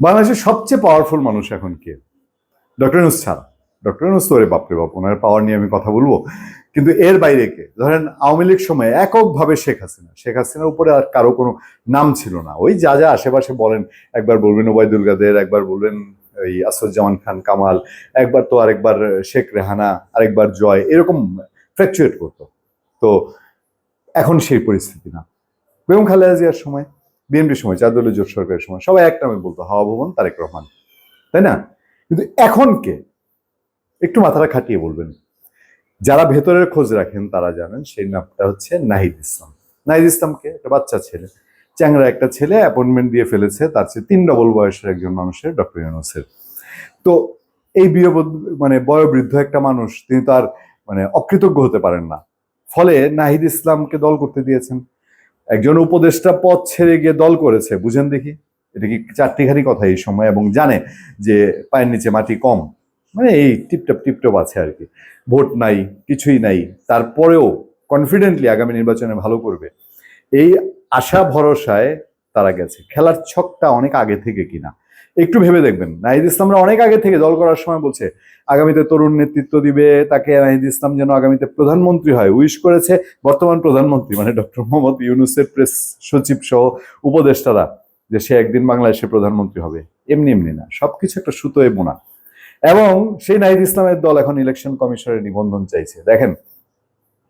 বাংলাদেশের সবচেয়ে পাওয়ারফুল মানুষ এখন কে? ডক্টর ইউনুস ছাড়া। ডক্টর ইউনুস তো বাপরে বাপ, ওনার পাওয়ার নিয়ে আমি কথা বলব। কিন্তু এর বাইরে কে? ধরেন আওয়ামী লীগ সময় এককভাবে শেখ হাসিনা। শেখ হাসিনার উপরে আর কারও কোনো নাম ছিল না। ওই যা যা আশেপাশে বলেন, একবার বলবেন ওবায়দুল কাদের, একবার বলবেন ওই আসাদুজ্জামান খান, কামাল, একবার তো আরেকবার শেখ রেহানা, আরেকবার জয়, এরকম ফ্র্যাকচুয়েট করতো। তো এখন সেই পরিস্থিতি না। বেগম খালেদা জিয়ার সময় বিএনপির সময় চার দলীয় জোট সরকারের সময়, সবাই এক নামে বলতো, হাওয়া ভবন তারেক রহমান। তাই না? কিন্তু এখন কে একটু মাথাটা খাটিয়ে বলবেন। যারা ভেতরের খোঁজ রাখেন, তারা জানেন সেই নামটা হচ্ছে নাহিদ ইসলাম। নাহিদ ইসলামকে একটা বাচ্চা ছেলে। চ্যাংরা একটা ছেলে অ্যাপয়েন্টমেন্ট দিয়ে ফেলেছে, তার চেয়ে তিন ডবল বয়সের একজন মানুষের, ডক্টর ইউনুসের। তো এই বিয়ে মানে বয়োবৃদ্ধ একটা মানুষ, তিনি তার মানে অকৃতজ্ঞ হতে পারেন না। ফলে নাহিদ ইসলামকে দল করতে দিয়েছেন। একজন উপদেষ্টা পথ ছেড়ে গিয়ে দল করেছে, বুঝেন দেখি। এটা কি চারটিঘারি কথা এই সময় এবং জানে যে পায়ের নিচে মাটি কম। মানে এই টিপটপ টিপটপ আছে আর কি। ভোট নাই, কিছুই নাই। তারপরেও কনফিডেন্টলি আগামী নির্বাচনে ভালো করবে। এই আশা ভরসায় তারা গেছে। খেলার ছকটা অনেক আগে থেকে কিনা। একটু ভেবে দেখবেন। নাহিদ ইসলামরা অনেক আগে থেকে দল করার সময় বলছে, আগামীতে তরুণ নেতৃত্ব দিবে, তাকে নাহিদ ইসলাম যেন আগামীতে প্রধানমন্ত্রী হয়। উইশ করেছে বর্তমান প্রধানমন্ত্রী মানে ডক্টর মোহাম্মদ ইউনুসের প্রেস সচিব সহ উপদেষ্টারা, যে সে একদিন বাংলাদেশে প্রধানমন্ত্রী হবে। এমনি এমনি না, সবকিছু একটা সুতোয় বোনা। এবং সেই নাহিদ ইসলামের দল এখন ইলেকশন কমিশনের নিবন্ধন চাইছে। দেখেন,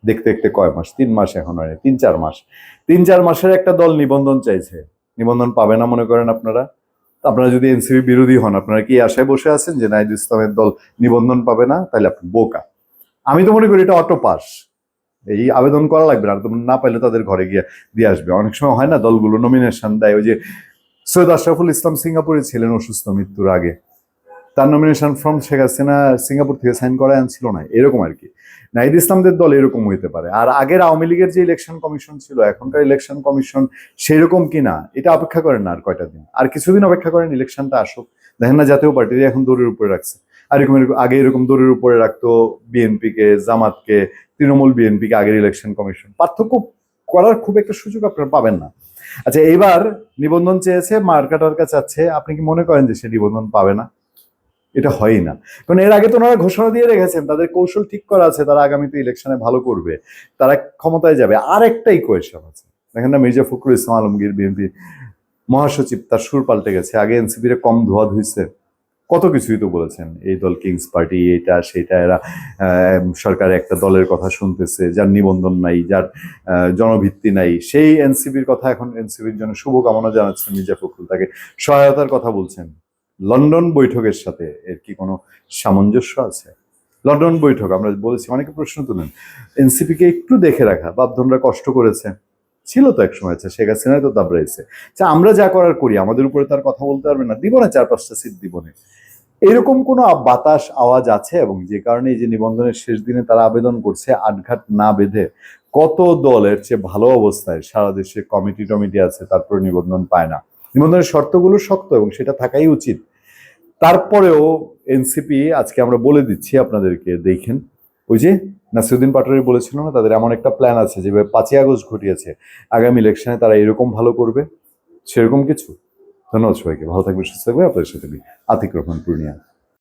দেখতে দেখতে কয় মাস? তিন মাস এখন হয়, তিন চার মাস। তিন চার মাসের একটা দল নিবন্ধন চাইছে। নিবন্ধন পাবে না মনে করেন আপনারা? আপনারা যদি এনসিপি বিরোধী হন, আপনারা কি আশায় বসে আছেন যে নাইদুল ইসলামের দল নিবন্ধন পাবে না? তাহলে আপনি বোকা। আমি তো মনে করি এটা অটো পাস এই আবেদন করা লাগবে না তোমরা না পাইলে তাদের ঘরে গিয়ে দিয়ে আসবে। অনেক সময় হয় না দলগুলো নমিনেশন দেয়, ওই যে সৈয়দ আশরাফুল ইসলাম সিঙ্গাপুরে ছিলেন অসুস্থ মৃত্যুর আগে। তার nomination form Sheikh Hasina Singapore থেকে সাইন করা ছিল না, এরকম আর কি। নাহিদ ইসলামদের দল এরকম হইতে পারে। আর আগের আওয়ামী লীগের যে ইলেকশন কমিশন ছিল, এখনকার ইলেকশন কমিশন সেরকম কি না, এটা অপেক্ষা করেন না আর কয়টা দিন। আর কিছুদিন অপেক্ষা করেন ইলেকশনটা আসুক। দেখেন না, জাতীয় পার্টির এখন দৌড়ের উপরে রাখছে। আর এরকম এরকম- আগে এরকম দৌড়ের উপরে রাখতো বিএনপিকে, জামাতকে, তৃণমূল বিএনপিকে আগের ইলেকশন কমিশন পার্থক্য করার খুব একটা সুযোগ আপনারা পাবেন না। আচ্ছা এবার নিবন্ধন চেয়েছে মার্কা টার্কা চাচ্ছে আপনি কি মনে করেন যে সে নিবন্ধন পাবে না? এটা হয়ই না। কারণ এর আগে তো ওনারা ঘোষণা দিয়ে রেখেছেন, তাদের কৌশল ঠিক করা আছে, তারা আগামীতে ইলেকশনে ভালো করবে, তারা ক্ষমতায় যাবে। আর একটা ইকুয়েশন আছে। দেখেন না, মির্জা ফখরুল ইসলাম আলমগীর বিএনপি মহাসচিব, তার সুর পাল্টে গেছে। আগে এনসিপির কম ধোয়া ধুইছে। কত কিছুই তো বলেছেন। এই দল কিংস পার্টি এটা, সেটা, এরা সরকার একটা দলের কথা শুনতেছে, যার নিবন্ধন নাই, যার জনভিত্তি নাই। সেই এনসিপির কথা এখন এনসিপির জন্য শুভকামনা জানাচ্ছেন মির্জা ফখরুল। তাকে সহায়তার কথা বলছেন। লন্ডন বৈঠকের সাথে এর কি কোনো সামঞ্জস্য আছে? লন্ডন বৈঠক, আমরা বলেছি, অনেকে প্রশ্ন তুলেন। এনসিপিকে একটু দেখে রাখা, বাপধনরা কষ্ট করেছে। ছিল তো এক সময় আচ্ছা শেখ হাসিনাই তো দাবড়াইছে আচ্ছা আমরা যা করার করি, আমাদের উপরে তার কথা বলতে পারবে না। দিব না চার পাঁচটা সিট দিব না। এরকম কোনো বাতাস, আওয়াজ আছে? এবং যে কারণে এই যে নিবন্ধনের শেষ দিনে তারা আবেদন করছে, আটঘাট না বেঁধে কত দলের চেয়ে ভালো অবস্থায় সারা দেশে কমিটি টমিটি আছে, তারপর নিবন্ধন পায় না। নিবন্ধনের শর্তগুলো শক্ত এবং সেটা থাকাই উচিত। তারপরেও এনসিপি আজকে আমরা বলে দিচ্ছি আপনাদেরকে, দেখেন। ওই যে নাসিরুদ্দিন পাটোয়ারি বলেছিল না, তাদের এমন একটা প্ল্যান আছে যে পাঁচই আগস্ট ঘটিয়েছে। আগামী ইলেকশনে তারা এরকম ভালো করবে, সেরকম কিছু। ধন্যবাদ সবাইকে, ভালো থাকবে সুস্থ থাকবে আপনাদের সাথে আতিক রহমান, পূর্ণিয়া।